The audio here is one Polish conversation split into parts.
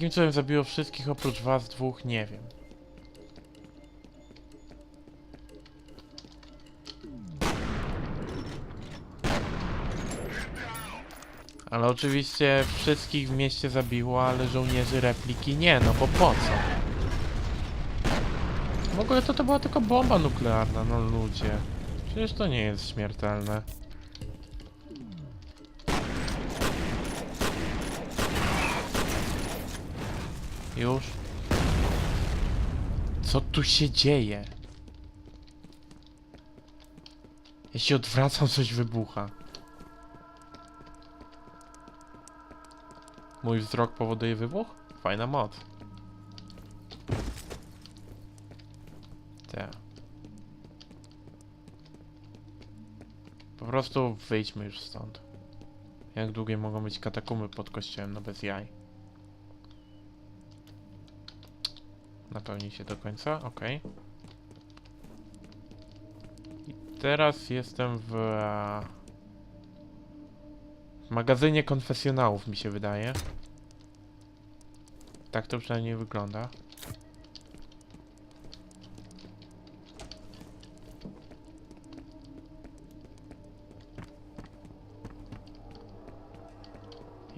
Jakim cudem zabiło wszystkich oprócz was dwóch, nie wiem. Ale oczywiście wszystkich w mieście zabiło, ale żołnierzy repliki nie, no bo po co? W ogóle to to była tylko bomba nuklearna, no ludzie. Przecież to nie jest śmiertelne. Już? Co tu się dzieje? Jeśli odwracam, coś wybucha. Mój wzrok powoduje wybuch? Fajna moc. Tak. Po prostu wyjdźmy już stąd. Jak długie mogą być katakumby pod kościołem, no bez jaj. Napełni się do końca, ok. I teraz jestem w, e, w magazynie konfesjonałów, mi się wydaje. Tak to przynajmniej wygląda.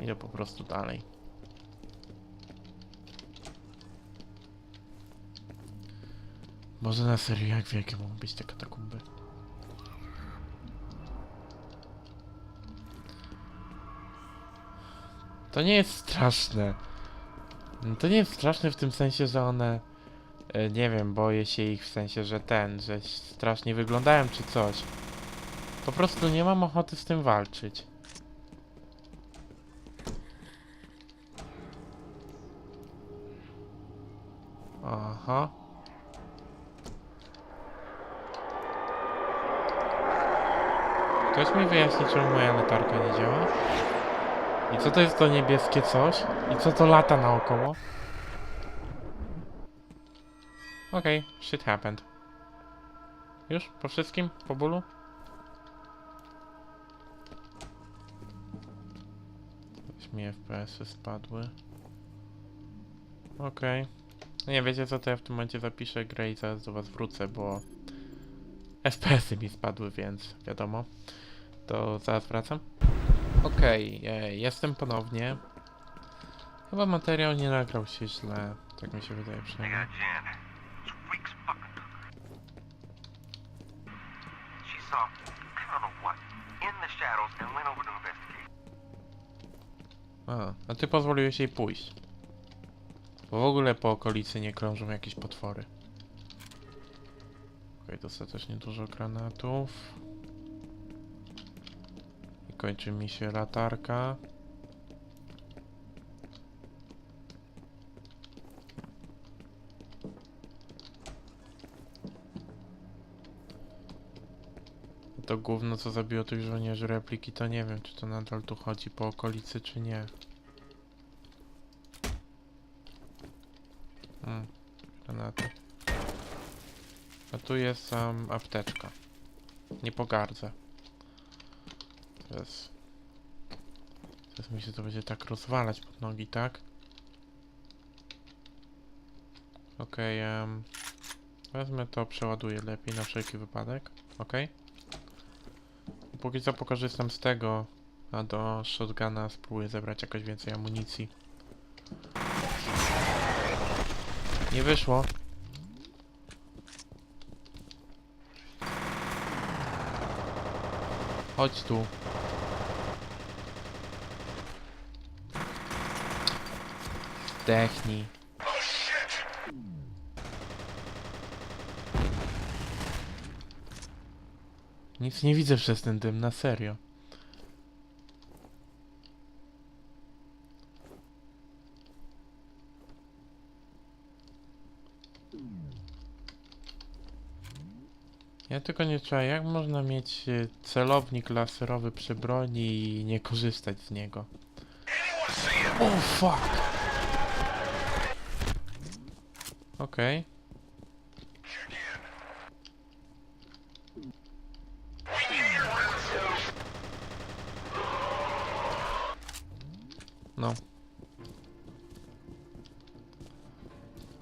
Idę po prostu dalej. Może na serio, jak wielkie mogą być te katakumby? To nie jest straszne. No To nie jest straszne w tym sensie, że one... e, Nie wiem, boję się ich w sensie, że ten, że strasznie wyglądają czy coś. Po prostu nie mam ochoty z tym walczyć. Aha. Ktoś mi wyjaśni, czemu moja latarka nie działa? I co to jest to niebieskie coś? I co to lata naokoło? Okej, okay, shit happened. Już? Po wszystkim? Po bólu? Coś mi FPS-y spadły. Okej. No nie wiecie co, to ja w tym momencie zapiszę grę i zaraz do was wrócę, bo... FPS-y mi spadły, więc wiadomo. To zaraz wracam. Okej, e, jestem ponownie. Chyba materiał nie nagrał się źle, tak mi się wydaje przynajmniej. A, a ty pozwoliłeś jej pójść. Bo w ogóle po okolicy nie krążą jakieś potwory. Okej, dostatecznie dużo granatów. Kończy mi się latarka. To gówno co zabiło tych żołnierzy repliki to nie wiem czy to nadal tu chodzi po okolicy czy nie. Hmm. A tu jest um, apteczka. Nie pogardzę. Teraz... Teraz mi się to będzie tak rozwalać pod nogi, tak? Okej, em, wezmę to, przeładuję lepiej na wszelki wypadek. Okej. Póki co pokorzystam z tego, a do shotguna spróbuję zebrać jakoś więcej amunicji. Nie wyszło. Chodź tu. Zdechnij. Nic nie widzę przez ten dym, na serio. Ja tylko nie czuję, jak można mieć e, celownik laserowy przy broni i nie korzystać z niego. O oh, fuck! Okej. No.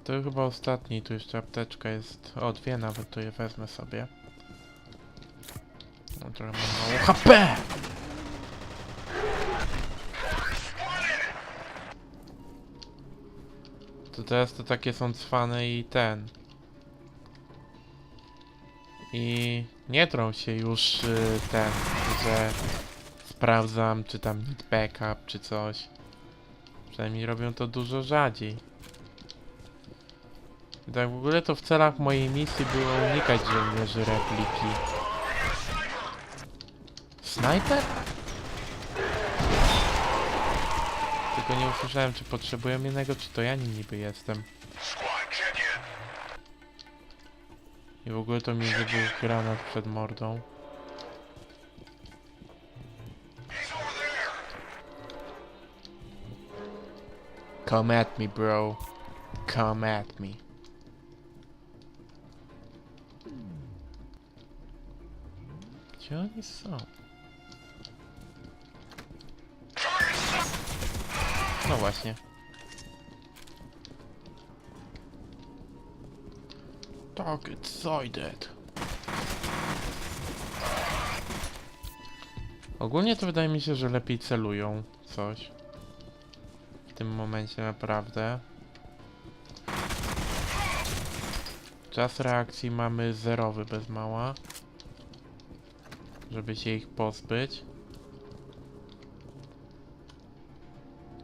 to chyba ostatni, tu jeszcze apteczka jest. O, dwie nawet, to je wezmę sobie. Mam mało HP! To teraz to takie są cwane i ten. I nie trą się już y, ten, że sprawdzam, czy tam need backup, czy coś. Przynajmniej robią to dużo rzadziej. I tak w ogóle to w celach mojej misji było unikać żołnierzy repliki. Snajper? Tylko nie usłyszałem, czy potrzebuję jednego, czy to ja nim niby jestem. I w ogóle to mi wybuchł granat przed mordą. Come at me, bro. Come at me. Gdzie oni są? No właśnie. Target sighted. Ogólnie to wydaje mi się, że lepiej celują coś. W tym momencie naprawdę. Czas reakcji mamy zerowy bez mała. Żeby się ich pozbyć.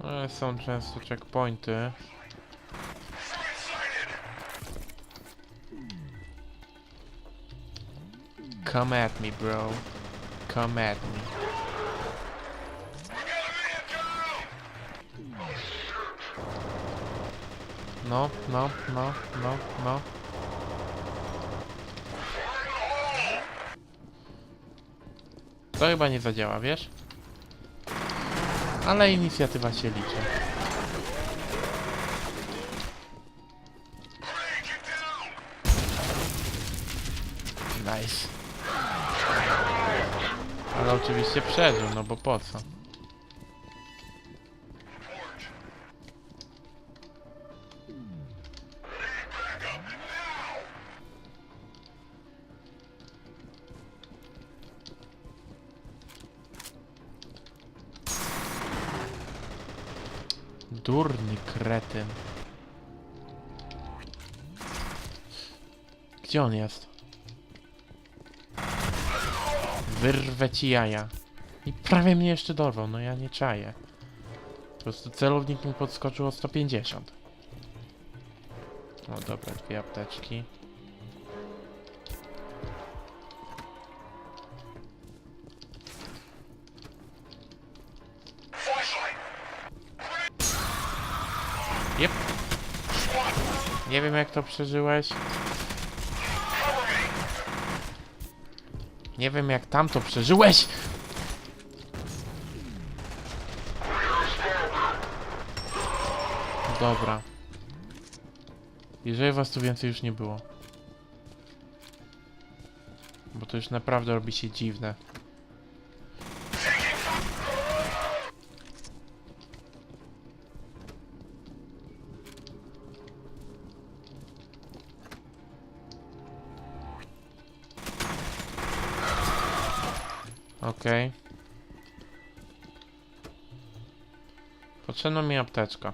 Ale są często checkpointy. Come at me, bro. Come at me. No, no, no, no, no. To chyba nie zadziała, wiesz? Ale inicjatywa się liczy. Nice. Ale oczywiście przeżył, no bo po co? Durny kretyn. Gdzie on jest? Wyrwę ci jaja. I prawie mnie jeszcze dorwał, no ja nie czaję. Po prostu celownik mi podskoczył o 150. No dobra, dwie apteczki. Nie wiem jak to przeżyłeś. Nie wiem jak tam to przeżyłeś! Dobra. Jeżeli was tu więcej już nie było. Bo to już naprawdę robi się dziwne. Okej. Potrzebna mi apteczka.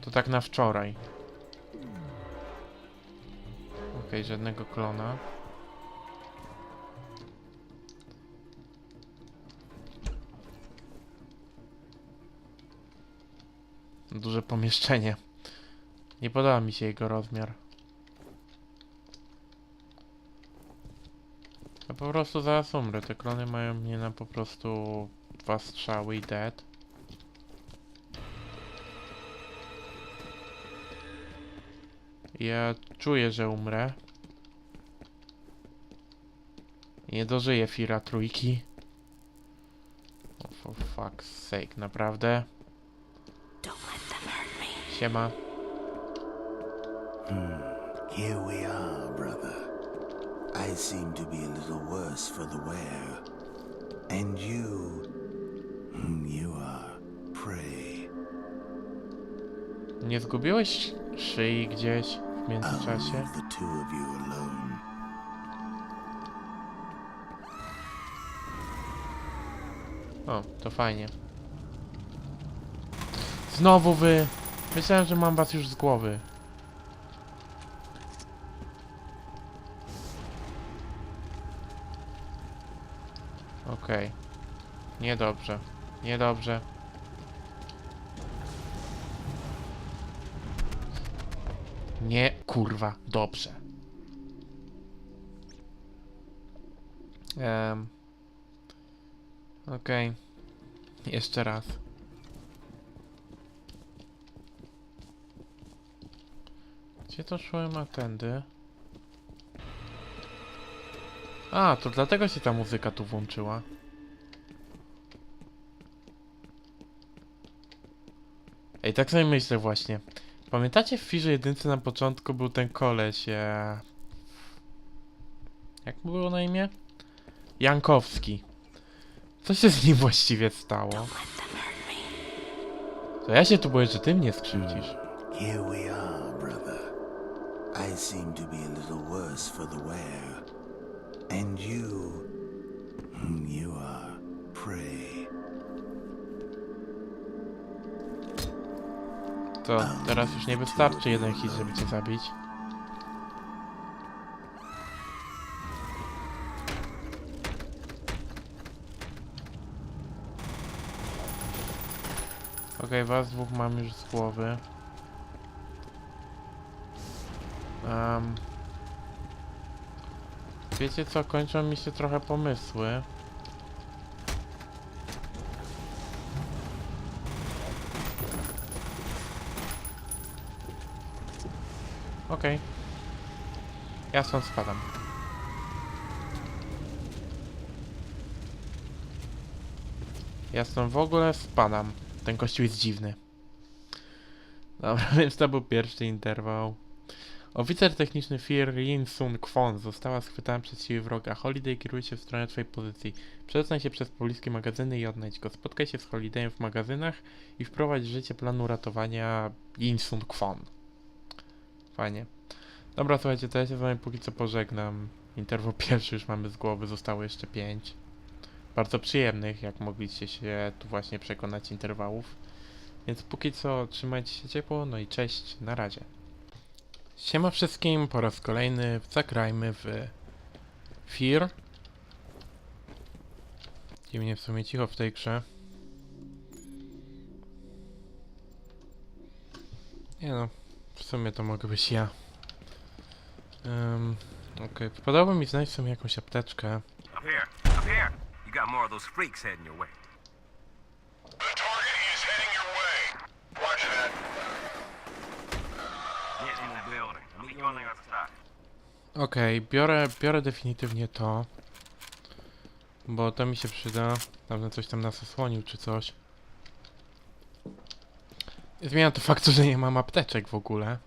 To tak na wczoraj. Okej, żadnego klona. Duże pomieszczenie. Nie podoba mi się jego rozmiar. Po prostu zaraz umrę. Te klony mają mnie na po prostu dwa strzały i dead. Ja czuję, że umrę. Nie dożyję Fira trójki. Oh, for fuck's sake, naprawdę? Siema. Here we are. I seem to be a little worse for the wear. And you. You are prey. Nie zgubiłeś szyi gdzieś w I'll międzyczasie? leave the two of you alone. O, to fajnie. Znowu wy! Myślałem, że mam was już z głowy. Okej. Niedobrze. Niedobrze. Nie, kurwa, dobrze. Em. Okej. Jeszcze raz. Gdzie to szłem a tędy? A, to dlatego się ta muzyka tu włączyła. Ej, tak sobie myślę właśnie. Pamiętacie w Firze jedynce na początku był ten koleś, e... Jak mu było na imię? Jankowski. Co się z nim właściwie stało? To ja się tu boję, że ty mnie skrzywdzisz. Here we are, brother. I seem to be a little worse for the wear. And you. You are prey. To teraz już nie wystarczy jeden hit, żeby cię zabić. Okej, was dwóch mam już z głowy. Um, wiecie co, kończą mi się trochę pomysły. Okej. Ja stąd spadam. Ja stąd w ogóle spadam. Ten kościół jest dziwny. Dobra, więc to był pierwszy interwał. Oficer techniczny Fir Yin Sun Kwon została schwytana przez siły wroga. Holiday kieruje się w stronę twojej pozycji. Przedostaj się przez pobliskie magazyny i odnajdź go. Spotkaj się z Holidayem w magazynach i wprowadź w życie planu ratowania Yin Sun Kwon. Fajnie. Dobra, słuchajcie, to ja się z wami póki co pożegnam. Interwał pierwszy już mamy z głowy, zostało jeszcze pięć. Bardzo przyjemnych, jak mogliście się tu właśnie przekonać interwałów. Więc póki co trzymajcie się ciepło, no i cześć, na razie. Siema wszystkim, po raz kolejny zagrajmy w Fear. Dziwnie w sumie cicho w tej grze. Nie no, w sumie to mogę być ja. Um, Okej, wypadałoby mi znaleźć w sumie jakąś apteczkę. Up here. Up here. You got more of those freaks heading your way. The target is heading your way. Roger that. Get in the Okej, biorę, biorę definitywnie to. Bo to mi się przyda. Dawno coś tam nas osłonił czy coś. Zmienia to faktu, że nie mam apteczek w ogóle.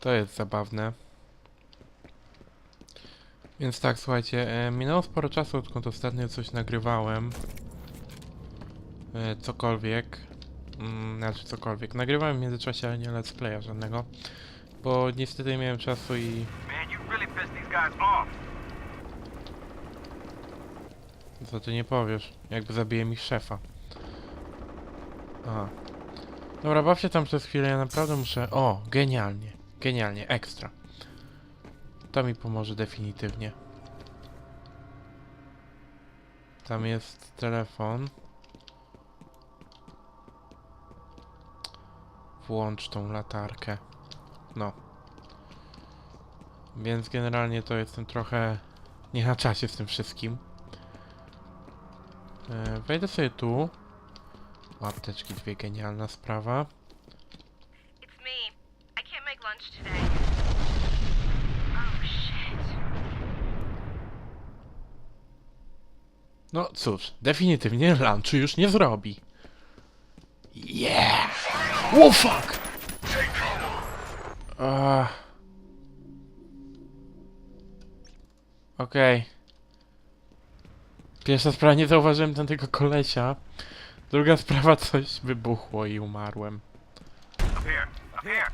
To jest zabawne. Więc tak, słuchajcie, e, minęło sporo czasu, odkąd ostatnio coś nagrywałem. E, cokolwiek. Mm, znaczy cokolwiek. Nagrywałem w międzyczasie, ale nie let's playa żadnego. Bo niestety nie miałem czasu i. Co ty nie powiesz? Jakby zabiję mi szefa. Aha. Dobra, baw się tam przez chwilę, ja naprawdę muszę... O, genialnie. Genialnie, ekstra. To mi pomoże definitywnie. Tam jest telefon. Włącz tą latarkę. No. Więc generalnie to jestem trochę nie na czasie z tym wszystkim. E, wejdę sobie tu. O, apteczki dwie, genialna sprawa. Oh. No cóż, definitywnie lunchu już nie zrobi. Yeah! Oh fuck! Okej. Pierwsza sprawa, nie zauważyłem tamtego kolesia. Druga sprawa, coś wybuchło i umarłem. here. Up here.